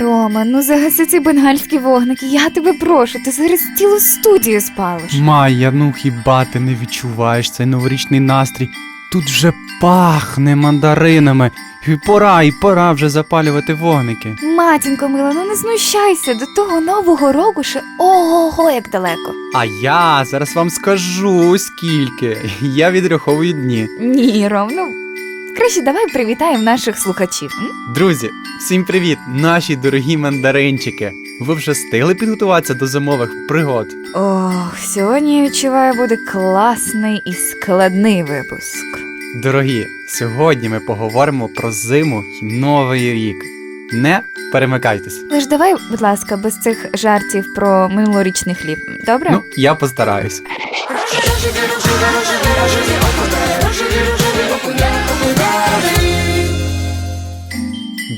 Рома, ну загаси ці бенгальські вогники, я тебе прошу, ти зараз цілу студію спалиш. Майя, ну хіба ти не відчуваєш цей новорічний настрій? Тут вже пахне мандаринами. І пора, і пора вже запалювати вогники. Матінко мила, ну не знущайся, до того нового року ще ого-го, як далеко. А я зараз вам скажу скільки. Я відраховую дні. Ні, Ром, ну краще давай привітаємо наших слухачів. м? Друзі, всім привіт, наші дорогі мандаринчики. Ви вже встигли підготуватися до зимових пригод? Ох, сьогодні я відчуваю буде класний і складний випуск. Дорогі, сьогодні ми поговоримо про зиму і новий рік. Не перемикайтесь. Лиш давай, будь ласка, без цих жартів про минулорічний хліб. Добре? Ну, я постараюсь.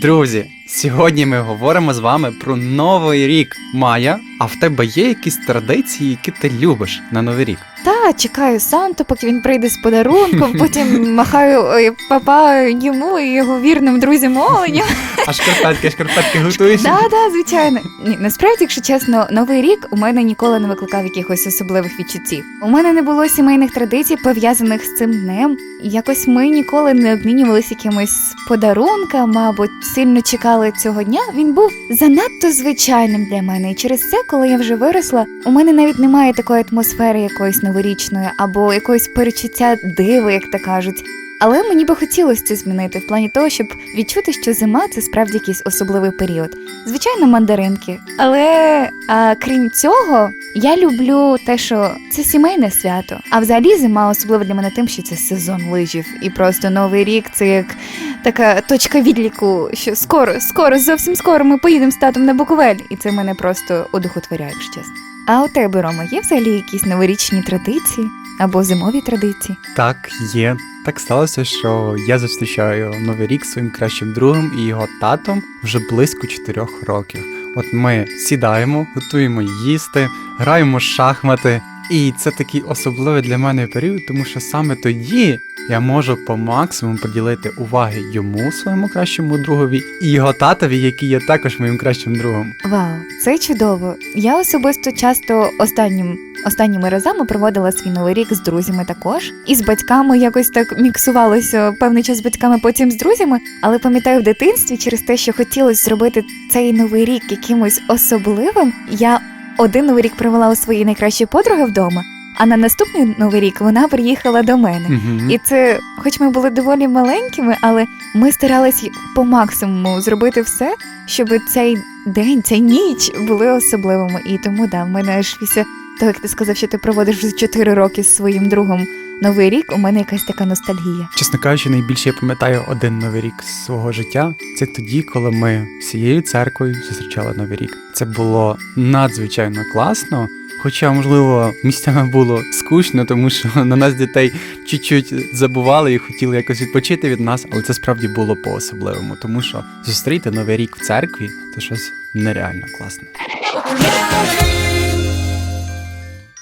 Друзі, сьогодні ми говоримо з вами про новий рік. Майя, а в тебе є якісь традиції, які ти любиш на новий рік? Та чекаю Санту, поки він прийде з подарунком, потім махаю папа йому і його вірним друзям оленям. А шкарпетки, шкарпетки готуєш? Да, да, звичайно. Ні, насправді, якщо чесно, новий рік у мене ніколи не викликав якихось особливих відчуттів. У мене не було сімейних традицій, пов'язаних з цим днем. Якось ми ніколи не обмінювалися якимось подарунками або сильно чекали цього дня. Він був занадто звичайним для мене. І через це, коли я вже виросла, у мене навіть немає такої атмосфери якоїсь новорічної або якоїсь перечуття диви, як то кажуть. Але мені би хотілося це змінити в плані того, щоб відчути, що зима це справді якийсь особливий період. Звичайно, мандаринки. Але а, крім цього, я люблю те, що це сімейне свято. А взагалі зима особлива для мене тим, що це сезон лижів. І просто новий рік це як така точка відліку, що скоро, скоро, зовсім скоро ми поїдемо з татом на Буковель. І це мене просто одухотворяє, якщо чесно. А у тебе, Рома, є взагалі якісь новорічні традиції або зимові традиції? Так, є. Так сталося, що я зустрічаю новий рік своїм кращим другом і його татом вже близько 4 років. От ми сідаємо, готуємо їсти, граємо шахмати. І це такий особливий для мене період, тому що саме тоді я можу по максимуму поділити уваги йому, своєму кращому другові, і його татові, який є також моїм кращим другом. Вау, це чудово. Я особисто часто останнім. Останніми разами проводила свій новий рік з друзями також, і з батьками якось так міксувалося певний час з батьками, потім з друзями. Але пам'ятаю в дитинстві, через те, що хотілося зробити цей новий рік якимось особливим, я один новий рік провела у своїй найкращої подруги вдома. А на наступний новий рік вона приїхала до мене. Мгм. І це, хоч ми були доволі маленькими, але ми старались по максимуму зробити все, щоб цей день, ця ніч були особливими. І тому да, в мене аж після того, як ти сказав, що ти проводиш вже 4 роки з своїм другом новий рік, у мене якась така ностальгія. Чесно кажучи, найбільше я пам'ятаю один новий рік з свого життя. Це тоді, коли ми всією церквою зустрічали новий рік. Це було надзвичайно класно. Хоча, можливо, місцями було скучно, тому що на нас дітей чуть-чуть забували і хотіли якось відпочити від нас, але це справді було по-особливому, тому що зустріти новий рік в церкві це щось нереально класне.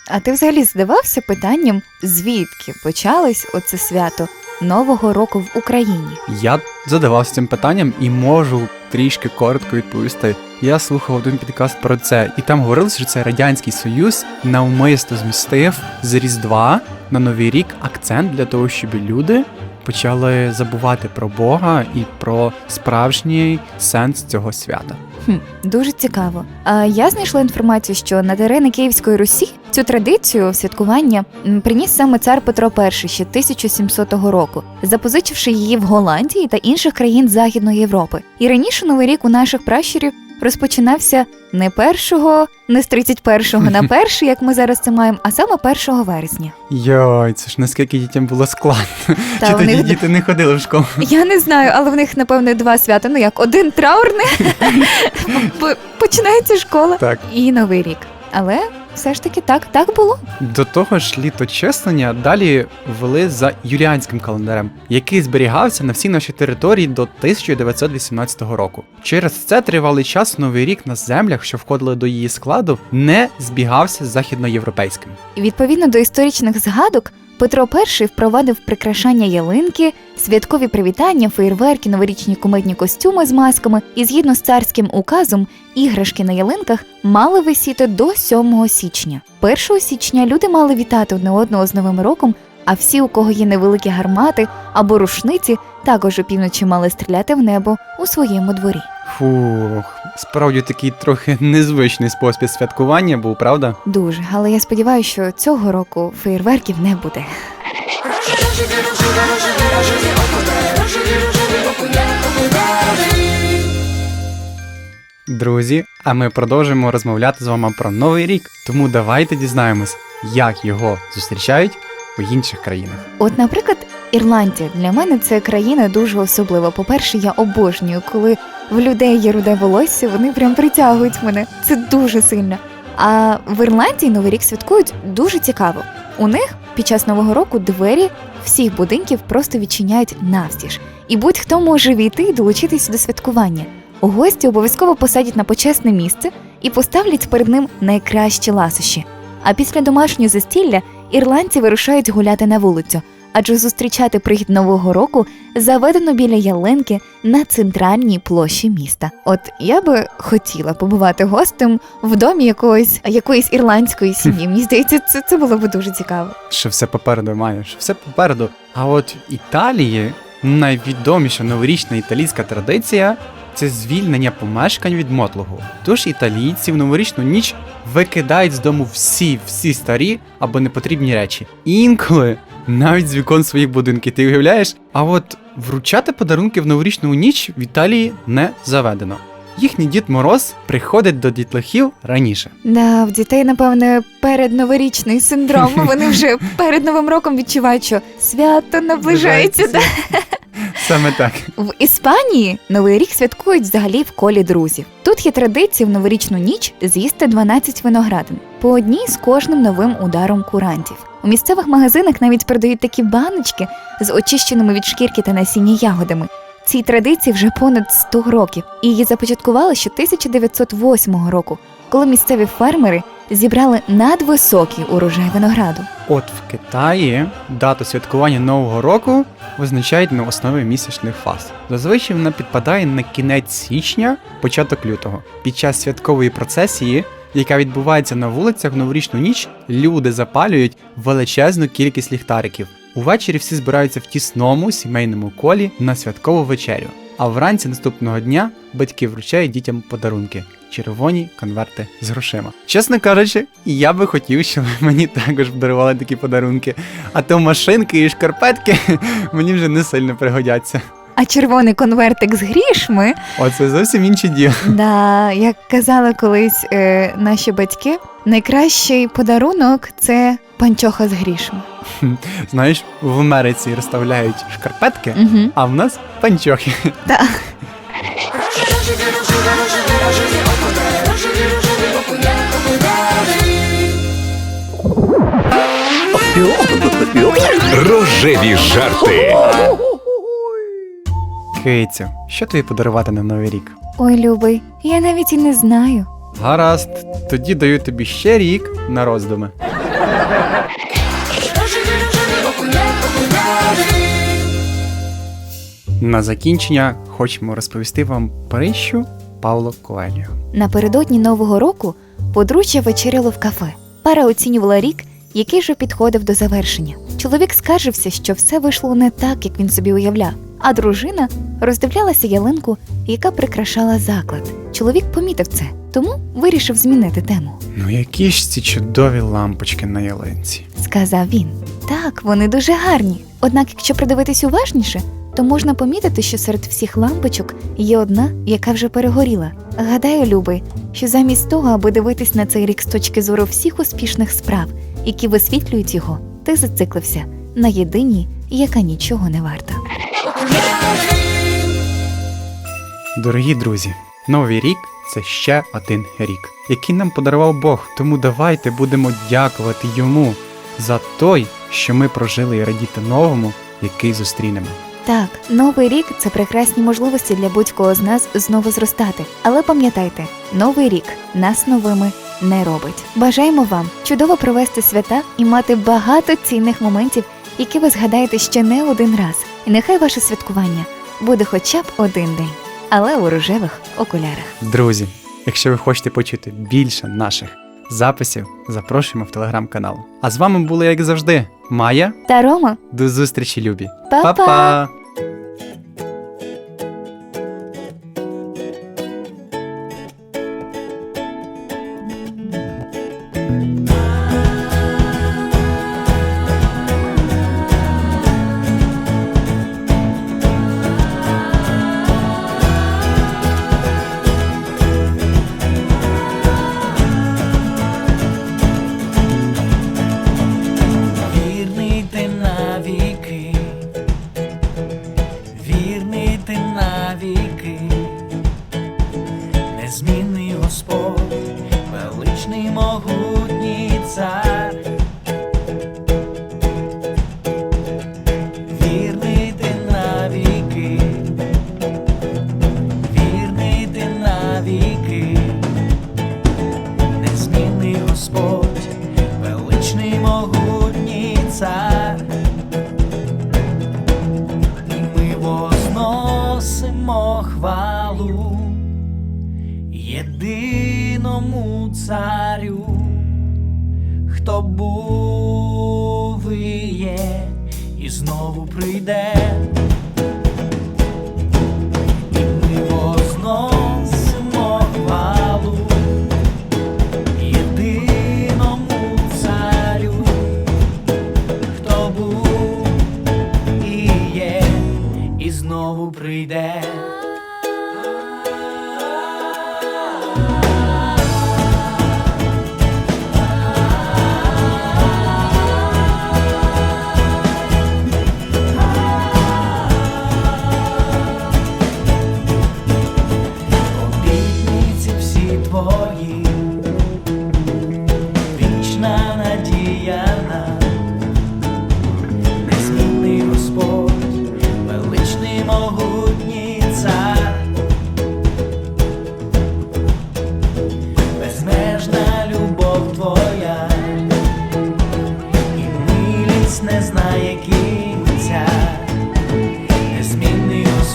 А ти взагалі здавався питанням, звідки почалось оце свято Нового року в Україні? Я задавався цим питанням і можу трішки коротко відповісти. Я слухав один підкаст про це, і там говорилося, що це радянський союз навмисно змістив з Різдва на Новий рік акцент для того, щоб люди почали забувати про Бога і про справжній сенс цього свята. Хм, дуже цікаво. А я знайшла інформацію, що на терени Київської Русі цю традицію святкування приніс саме цар Петро І ще 1700 року, запозичивши її в Голландії та інших країн Західної Європи. І раніше новий рік у наших пращурів розпочинався не першого, не з 31-го на перший, як ми зараз це маємо, а саме 1 вересня. Йой, це ж наскільки дітям було складно. Та Чи тоді них діти не ходили в школу? Я не знаю, але в них напевне два свята. Ну як один траурне, починається школа Так. і новий рік. Але все ж таки так, так було. До того ж, літо чеснення далі ввели за юліанським календарем, який зберігався на всій нашій території до 1918 року. Через це тривалий час новий рік на землях, що входили до її складу, не збігався з західноєвропейським. Відповідно до історичних згадок, Петро І впровадив прикрашання ялинки, святкові привітання, феєрверки, новорічні кумедні костюми з масками, і згідно з царським указом, іграшки на ялинках мали висіти до 7 січня. 1 січня люди мали вітати одне одного з Новим роком, а всі, у кого є невеликі гармати або рушниці, також опівночі мали стріляти в небо у своєму дворі. Фух, справді такий трохи незвичний спосіб святкування був, правда? Дуже, але я сподіваюся, що цього року феєрверків не буде. Друзі, а ми продовжуємо розмовляти з вами про новий рік. Тому давайте дізнаємось, як його зустрічають у інших країнах. От, наприклад, Ірландія для мене це країна дуже особлива. По-перше, я обожнюю, коли в людей є руде волосся, вони прям притягують мене. Це дуже сильно. А в Ірландії Новий рік святкують дуже цікаво. У них під час нового року двері всіх будинків просто відчиняють навстіж, і будь-хто може війти і долучитися до святкування. Гості обов'язково посадять на почесне місце і поставлять перед ним найкращі ласощі. А після домашнього застілля ірландці вирушають гуляти на вулицю, адже зустрічати прихід нового року заведено біля ялинки на центральній площі міста. От я би хотіла побувати гостем в домі якоїсь якоїсь ірландської сім'ї. Мені здається, це, це було б дуже цікаво. Що все попереду має, що все попереду. А от в Італії найвідоміша новорічна італійська традиція це звільнення помешкань від мотлогу. Тож італійці в новорічну ніч викидають з дому всі всі старі або непотрібні речі. Інколи навіть з вікон своїх будинків. Ти уявляєш? А от вручати подарунки в новорічну ніч в Італії не заведено. Їхній дід Мороз приходить до дітлахів раніше. Да, в дітей, напевне, передноворічний синдром. Вони вже перед новим роком відчувають, що свято наближається. Да? Саме так. В Іспанії новий рік святкують взагалі в колі друзів. Тут є традиція в новорічну ніч з'їсти 12 виноградин, по одній з кожним новим ударом курантів. У місцевих магазинах навіть продають такі баночки з очищеними від шкірки та насіння ягодами. Цій традиції вже понад 100 років, і її започаткували ще 1908 року, коли місцеві фермери зібрали надвисокий урожай винограду. От в Китаї дату святкування Нового року визначають на основі місячних фаз. Зазвичай вона підпадає на кінець січня, початок лютого. Під час святкової процесії, яка відбувається на вулицях в новорічну ніч, люди запалюють величезну кількість ліхтариків. Увечері всі збираються в тісному сімейному колі на святкову вечерю. А вранці наступного дня батьки вручають дітям подарунки червоні конверти з грошима. Чесно кажучи, я би хотів, щоб мені також подарували такі подарунки. А то машинки і шкарпетки мені вже не сильно пригодяться. А червоний конвертик з грішми Оце зовсім інше діло. Да, як казали колись е, наші батьки, найкращий подарунок це панчоха з грішми. Знаєш, в Америці розставляють шкарпетки, Угу. а в нас панчохи. Так. Рожеві жарти. Кицю, що тобі подарувати на новий рік? Ой, любий, я навіть і не знаю. Гаразд, тоді даю тобі ще рік на роздуми. На закінчення хочемо розповісти вам притчу Павло Коеліо. Напередодні нового року подружжя вечеряло в кафе. Пара оцінювала рік, який же підходив до завершення. Чоловік скаржився, що все вийшло не так, як він собі уявляв. А дружина роздивлялася ялинку, яка прикрашала заклад. Чоловік помітив це, тому вирішив змінити тему. Ну які ж ці чудові лампочки на ялинці. сказав він. Так, вони дуже гарні. Однак, якщо придивитись уважніше, то можна помітити, що серед всіх лампочок є одна, яка вже перегоріла. Гадаю, любий, що замість того, аби дивитись на цей рік з точки зору всіх успішних справ, які висвітлюють його, ти зациклився на єдиній, яка нічого не варта. Дорогі друзі, новий рік це ще один рік, який нам подарував Бог. Тому давайте будемо дякувати йому за той, що ми прожили і радіти новому, який зустрінемо. Так, новий рік це прекрасні можливості для будь-кого з нас знову зростати. Але пам'ятайте, новий рік нас новими не робить. Бажаємо вам чудово провести свята і мати багато цінних моментів, які ви згадаєте ще не один раз. І нехай ваше святкування буде хоча б один день, але у рожевих окулярах. Друзі, якщо ви хочете почути більше наших записів, запрошуємо в телеграм-канал. А з вами були, як завжди, Майя. Та Рома, До зустрічі, любі. Па-па! Господь, величний могутній цар. І ми возносимо хвалу єдиному царю, хто був і є, і знову прийде.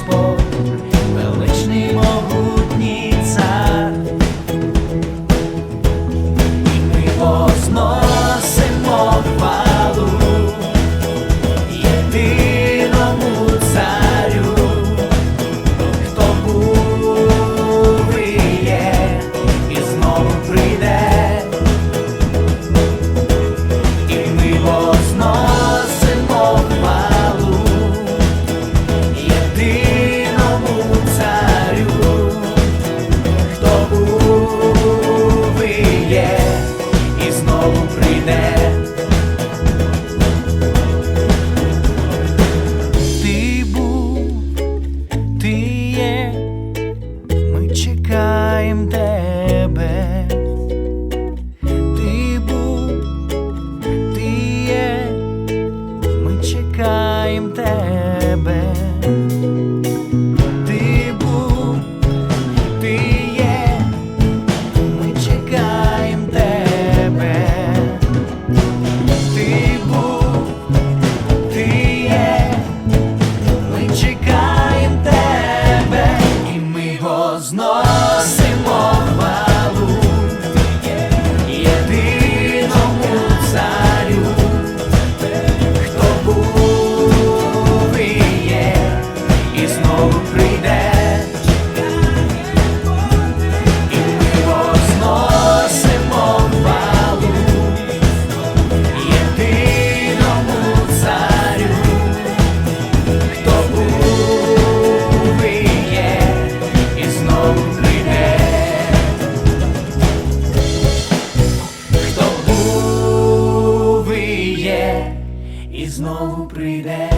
Oh. чекаєм тебе. і знову прийде.